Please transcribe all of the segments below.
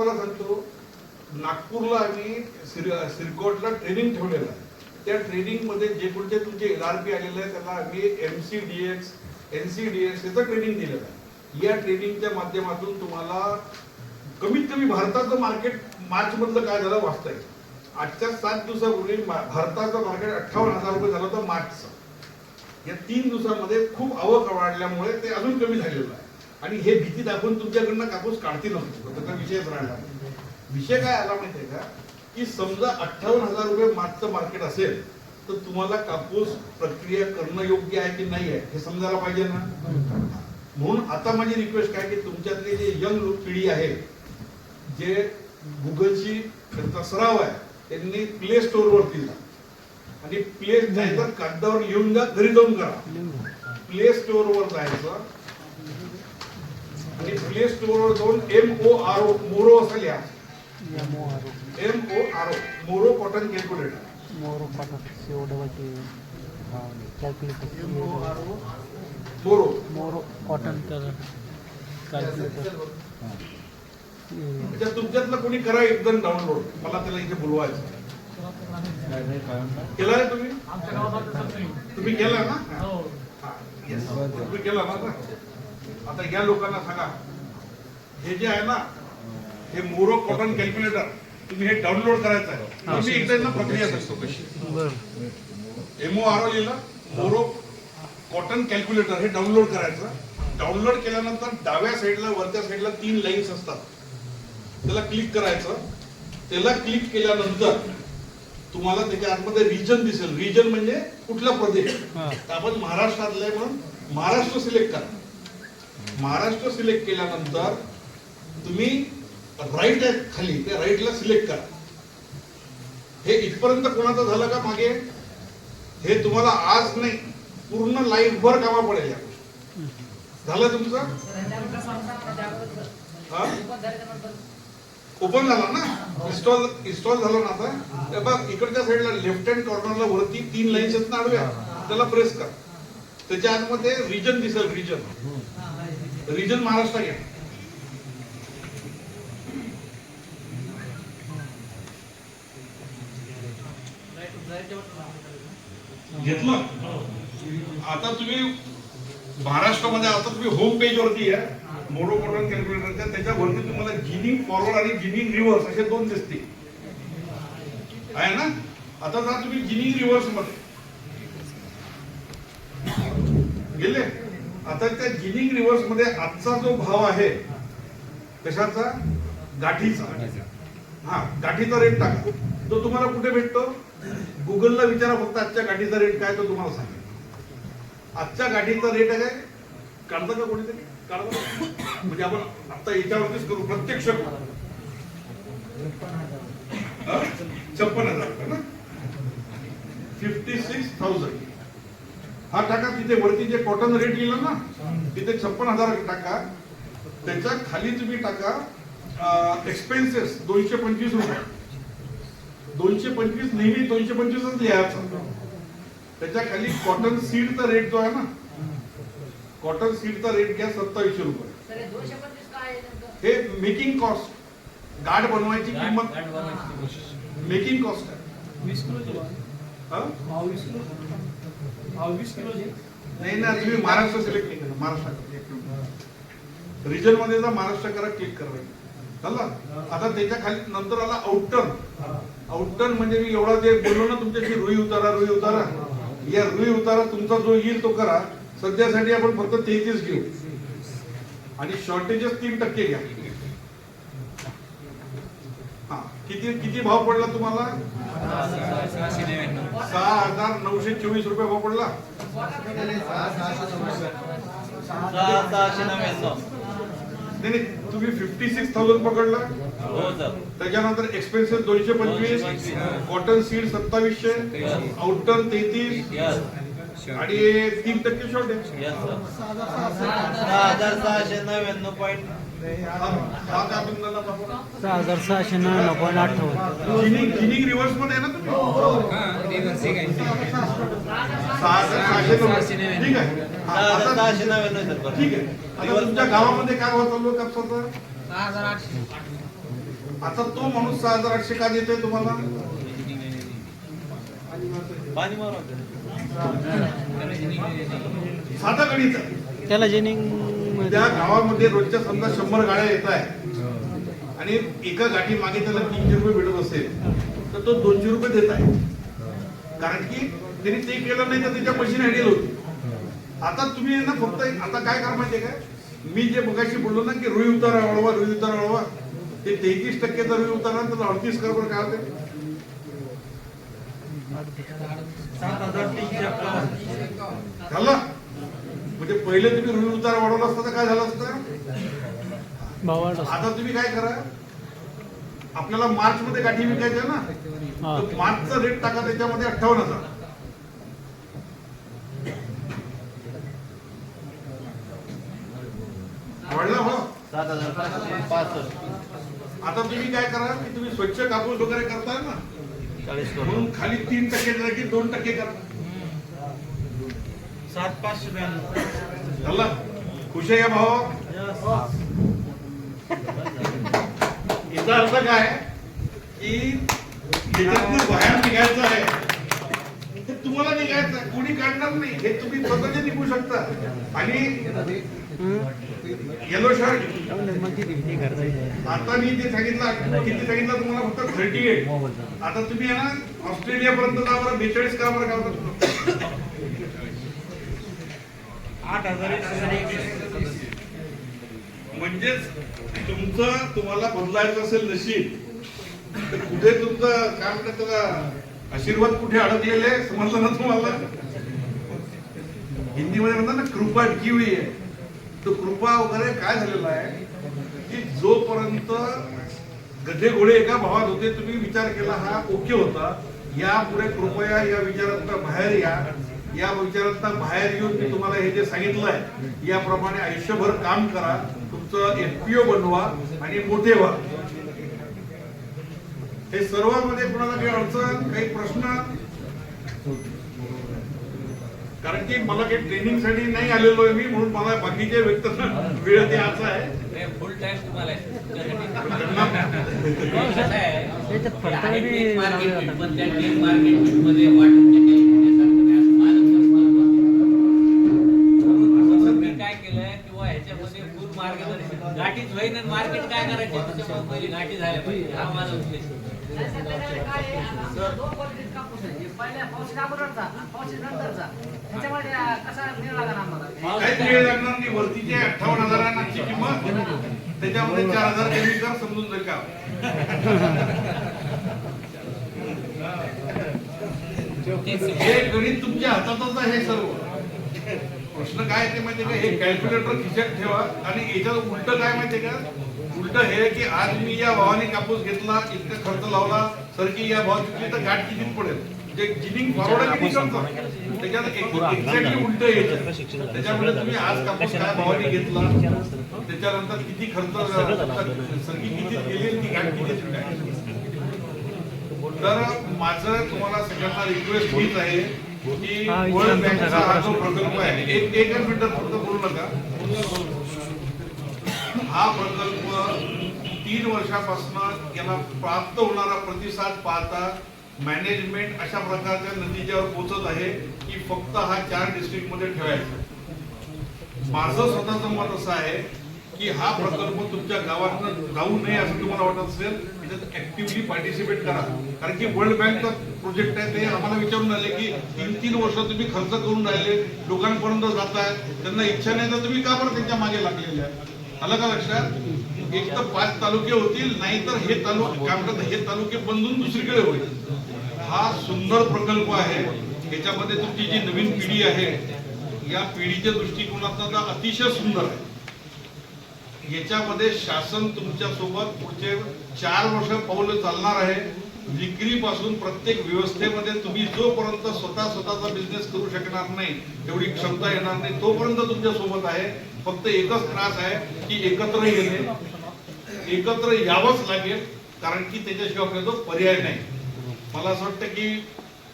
तुम्हाला सांगतो? नागपूरला आम्ही सिरकोटला ट्रेनिंग ठेवलेलं आहे. त्या ट्रेनिंगमध्ये जे कोणते तुमचे एल आर पी आलेले आहे त्याला आम्ही M C D X N C D X याचं ट्रेनिंग दिलेलं आहे. या ट्रेनिंगच्या माध्यमातून तुम्हाला कमीत कमी भारताचं मार्केट मार्च मधलं काय झालं वाचता येईल आजच्या सात दिवसापूर्वी भारताचं मार्केट अठ्ठावन्न हजार रुपये झालं होतं मार्चचं. या तीन दिवसामध्ये खूप आवक वाढल्यामुळे ते अजून कमी झालेलं आहे. आणि हे भीती दाखवून तुमच्याकडनं कापूस काढतील नव्हते विषयच राहिला. विषय काय आला माहितीये का? की समजा अठ्ठावन्न हजार रुपये मागचं मार्केट असेल तर तुम्हाला कापूस प्रक्रिया करणं योग्य आहे की नाही आहे हे समजायला पाहिजे ना? म्हणून आता माझी रिक्वेस्ट काय की तुमच्यातले जे यंग लोक पिढी आहे जे गुगलची त्यांचा सराव आहे त्यांनी प्ले स्टोर वरती जा. आणि प्ले नाही तर कागदावर लिहून जा घरी जाऊन करा. प्ले स्टोर वर जायचं प्ले स्टोर वर जाऊन एम ओ आर ओ मोरो असं लिहा. M O R O Moro cotton calculator मोरो पाठक शेवडवाचे कॅल्क्युलेटर मोरो. मोरो कॉटन कॅल्क्युलेटर म्हणजे तुमच्यातलं कोणी करा एकदम डाउनलोड मला त्याला इथे बोलवायचं. केला आहे तुम्ही? तुम्ही केला ना? हा. तुम्ही केला ना आता? आता या लोकांना सांगा. हे जे आहे ना हे मोरो कॉटन कॅल्क्युलेटर तुम्ही हे डाउनलोड करायचं आहे. तुम्ही एकदा प्रक्रिया सांगतो कशी. एमओ आर लिहिलं मोरो कॉटन कॅल्क्युलेटर हे डाउनलोड करायचं. डाउनलोड केल्यानंतर डाव्या साईडला वरच्या साईडला तीन लाईन्स असतात. त्याला क्लिक करायचं. त्याला क्लिक केल्यानंतर तुम्हाला त्याच्या आतमध्ये रिजन दिसेल. रिजन म्हणजे कुठला प्रदेश? आपण महाराष्ट्रातले म्हणून महाराष्ट्र सिलेक्ट करा. महाराष्ट्र सिलेक्ट केल्यानंतर तुम्ही राईट आहे खाली त्या राईटला सिलेक्ट करा. हे इथपर्यंत कोणाचं झालं का मागे? हे तुम्हाला आज नाही पूर्ण लाईफ भर कामा पडेल या गोष्टी. झालं तुमचं? ओपन झाला ना? इन्स्टॉल इन्स्टॉल झालं ना आता? बघ इकडच्या साईडला लेफ्ट हँड कॉर्नरला वरती तीन लाईन्स आहेत ना आडव्या? त्याला प्रेस कर. त्याच्या आतमध्ये रिजन दिसेल रिजन रिजन महाराष्ट्र घ्या घेतलं? आता तुम्ही महाराष्ट्रामध्ये आता तुम्ही होम पेज वरती आहे. मोडो कॉटन कॅल्क्युलेटरच्या त्याच्यावरती तुम्हाला जिनिंग फॉरवर्ड आणि जिनिंग रिव्हर्स असे दोन दिसतील आहे ना? आता जा तुम्ही जिनिंग रिव्हर्समध्ये. गेले? आता त्या जिनिंग रिव्हर्समध्ये आजचा जो भाव आहे कशाचा? गाठीचा. हा गाठीचा रेट टाका. तो तुम्हाला कुठे भेटतो? गुगलला विचारा फक्त आजच्या गाठीचा रेट काय तो तुम्हाला सांगेल. आजच्या गाठीचा रेट आहे काय? काढता का कोणीतरी? काढता म्हणजे आपण आता याच्यावरतीच करू प्रत्यक्ष छप्पन हजार ना? फिफ्टी सिक्स थाउजंड हा टाका तिथे वरती जे कॉटन रेट लिहिलं ना तिथे छप्पन हजार टाका. त्याच्याखाली तुम्ही टाका एक्सपेन्सेस दोनशे पंचवीस रुपये. दोनशे पंचवीस नेहमी दोनशे पंचवीसच लिहायचं. त्याच्याखाली कॉटन सीडचा रेट जो आहे ना कॉटन सीडचा रेट घ्या सत्तावीसशे रुपये. हे मेकिंग कॉस्ट गाठ बनवायची किंमत. मेकिंग कॉस्ट आहे. वीस हा? वीस किलो. नाही ना तुम्ही महाराष्ट्र सिलेक्ट नाही करा. महाराष्ट्र रिजनमध्ये जा महाराष्ट्र करा क्लिक करा. झालं आता त्याच्याखाली नंतर आला आउटटर्न आउटटर्न म्हणजे मी एवढा जे बोललो ना तुमच्याशी रुई उतारा रुई उतारा. या रुई उतारा तुमचा जो येईल तो करा. सध्यासाठी आपण फक्त तेहतीस घेऊ. आणि शॉर्टेजेस तीन टक्के घ्या. हा किती किती भाव पडला तुम्हाला? सहा हजार नऊशे चोवीस रुपये भाव पडला. सहाशे नव्याण्णव. नाही तुम्ही फिफ्टी सिक्स थाउजंड पकडला हो सर त्याच्यानंतर एक्सपेन्सेस दोनशे पंचवीस कॉटन सीड सत्तावीसशे आउटटर्न तेहतीस आणि तीन टक्के शॉर्ट आहे सहा हजार सहाशे नव्याण्णव पॉईंट सहा हजार सहाशे नव्याण्णव पॉईंट अठ्ठावन्न रिव्हर्समध्ये आहे ना तुम्ही सहा हजार सहाशे हा, सहा हजार नव्याण्णव ठीक आहे आता तुमच्या गावामध्ये काय भाव चालू आहे कापसाचा आता तो माणूस सहा हजार आठशे का देतोय तुम्हाला पाणी मारा साधा गणित. त्याला जेनिंग त्या गावामध्ये रोजच्या समजा शंभर गाड्या येत आहे आणि एका गाठी मागे त्याला तीनशे रुपये भेटत असेल तर तो दोनशे रुपये देत आहे. कारण की त्यांनी ते केलं नाही तर त्याच्या मशीन हँडल होती. आता तुम्ही ना फक्त आता काय करा माहितीये काय मी जे मगाशी बोललो ना की रुई उतारा वाढवा रुई उतारा वाढवा. ते तेहतीस टक्केचा रुई उतारा तर अडतीस कर बरं काय होते? झालं? म्हणजे पहिले तुम्ही रुई उतारा वाढवला असता तर काय झालं असतं? आता तुम्ही काय करा? आपल्याला मार्च मध्ये गाठी विकायच्या ना हा. तर मार्चचा रेट टाका त्याच्यामध्ये अठ्ठावन्न हजार. वाढला हो. आता तुम्ही काय करा की तुम्ही स्वच्छ कापूस वगैरे करताय ना म्हणून खाली तीन टक्के दोन टक्के करा. सात पाचशे ब्याण्णव झालं खुश आहे या भावा याचा अर्थ काय? की याच्यातनं बाहेर निघायचं आहे. ते तुम्हाला निघायचं कोणी काढणार नाही. हे तुम्ही स्वतःचे निघू शकता. आणि येलो शर्ट आता मी ते सांगितलं किती सांगितलं तुम्हाला? फक्त थर्टी एट आता तुम्ही आहे ना ऑस्ट्रेलिया पर्यंत जा बरं बेचाळीस का बरं का आठ हजार म्हणजेच तुमचं तुम्हाला बदलायचं असेल नशीब तर कुठे तुमचं काय म्हणतात त्याला आशीर्वाद कुठे अडकलेले समजलं ना तुम्हाला? हिंदीमध्ये म्हणतात ना कृपा की हुई आहे. तो कृपा वगैरे काय झालेला आहे की जोपर्यंत गधे घोडे एका भावात होते तुम्ही विचार केला हा ओके होता यापुढे कृपया या विचारात बाहेर या. या विचारात बाहेर येऊन मी तुम्हाला हे जे सांगितलंय याप्रमाणे आयुष्यभर काम करा तुमचं एफपीओ बनवा आणि मोठे व्हा हे सर्वांमध्ये कोणाला काही अडचण काही प्रश्न कारण की मला काही ट्रेनिंगसाठी नाही आलेलो आहे मी म्हणून मला बाकीचे व्यक्त वेळ द्यायचा आहे फुल टाइम तुम्हाला आहे. आहे? आहे मार्केट वाटून मार्केट काय करायचे त्याच्यामुळे पहिली झाल्या पाहिजे. हा माझा उद्देश काहीच वेळ लागणार नाही. वरतीचे अठ्ठावन्न हजारांची किंमत त्याच्यामध्ये चार हजार कमी कर समजून जाईल का. हे गणित तुमच्या हातातच आहे सर्व. प्रश्न काय ते माहितीये का? हे कॅल्क्युलेटर खिशात ठेवा. आणि याच्यात उलट काय माहितीये का? उलट हे की आज मी या भावाने कापूस घेतला इतका खर्च लावला सर की या भाव चुकली तर गाठ किती पडेल? जे जिनिंग फॉरवर्ड किती करतो त्याच्यात एक्झॅक्टली उलट येतं त्याच्यामुळे तुम्ही आज कापूस काय भावाने घेतला? त्याच्यानंतर किती खर्च सरकी किती गेली ती गाठ किती तर माझं तुम्हाला सगळ्यांना रिक्वेस्ट हीच आहे की वर्ल्ड बँकचा हा जो प्रकल्प आहे एक एकच फक्त बोलू नका. हा प्रकल्प तीन वर्षापासून याला प्राप्त होणारा प्रतिसाद पाहता मॅनेजमेंट अशा प्रकारच्या नतीज्यावर पोहोचत आहे की फक्त हा चार डिस्ट्रिक्टमध्ये ठेवायचा. माझं स्वतःचं मत असं आहे की हा प्रकल्प तुमच्या गावातनं जाऊ नये असं तुम्हाला वाटत असेल त्याच्यात ऍक्टिव्हली पार्टिसिपेट करा. कारण की वर्ल्ड बँकचा प्रोजेक्ट आहे ते आम्हाला विचारून आले की तीन तीन वर्ष तुम्ही खर्च करून राहिले लोकांपर्यंत जाताय त्यांना इच्छा नाही तर तुम्ही का बरं त्यांच्या मागे लागलेले आहे? आलं का लक्षात? एक तर पाच तालुके होतील नाही तर हे तालुके काय म्हणतात हे तालुके बंधून दुसरीकडे होईल. हा सुंदर प्रकल्प आहे. याच्यामध्ये तुमची जी नवीन पिढी आहे या पिढीच्या दृष्टिकोनात तर अतिशय सुंदर आहे. याच्यामध्ये शासन तुमच्यासोबत पुढचे चार वर्ष पाऊल चालणार आहे. विक्रीपासून प्रत्येक व्यवस्थेमध्ये तुम्ही जोपर्यंत स्वतः स्वतःचा बिझनेस करू शकणार नाही तेवढी क्षमता येणार नाही तोपर्यंत तुमच्यासोबत आहे. फक्त एकच त्रास आहे की एकत्र येणे एकत्र यावंच लागेल कारण की त्याच्याशिवाय आपल्याला तो पर्याय नाही. मला असं वाटतं की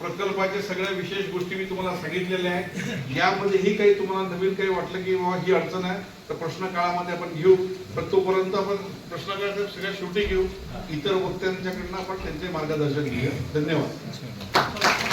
प्रकल्पाच्या सगळ्या विशेष गोष्टी मी तुम्हाला सांगितलेल्या आहेत. यामध्येही काही तुम्हाला नवीन काही वाटलं की बाबा ही अडचण आहे तर प्रश्न काळामध्ये आपण घेऊ. पण तोपर्यंत आपण प्रश्न काळाच्या सगळ्या शेवटी घेऊ. इतर वक्त्यांच्याकडनं आपण त्यांचे मार्गदर्शन घेऊया. धन्यवाद.